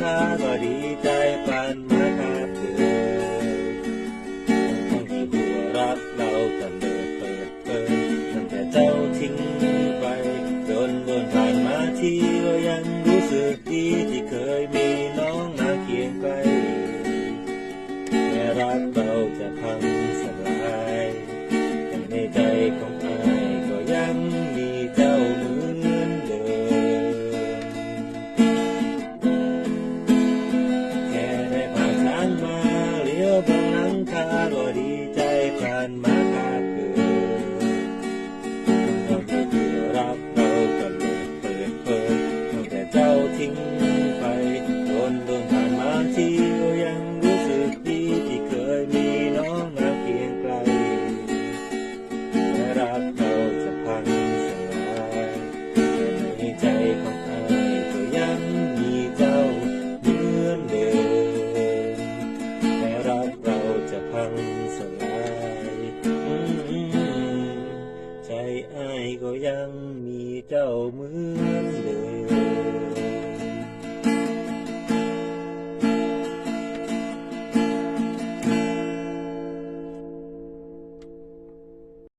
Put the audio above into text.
ข้าก็ดีใจปานมาครับเธอทั้งที่หัวรักเรากันเดินเปิดเผยตั้งแต่เจ้าทิ้งไป จนเดินผ่านมาทีก็ยังรู้สึกดีที่เคยมีน้องมาเคียงไกลแม้รักเราจะพังสานมาคาเกินทำให้ที่รักเราก็เลยเปิดเผยตั้งแต่เจ้าทิ้งไปโดนโดนผ่านมาทีก็ยังรู้สึกดีที่เคยมีน้องมาเคียงไกลแม้รักเราจะพังสลายแต่ในใจของอายก็ยังมีเจ้าเหมือนเดิมแม้รักเราจะพัง ก็ยังมีเจ้ามือ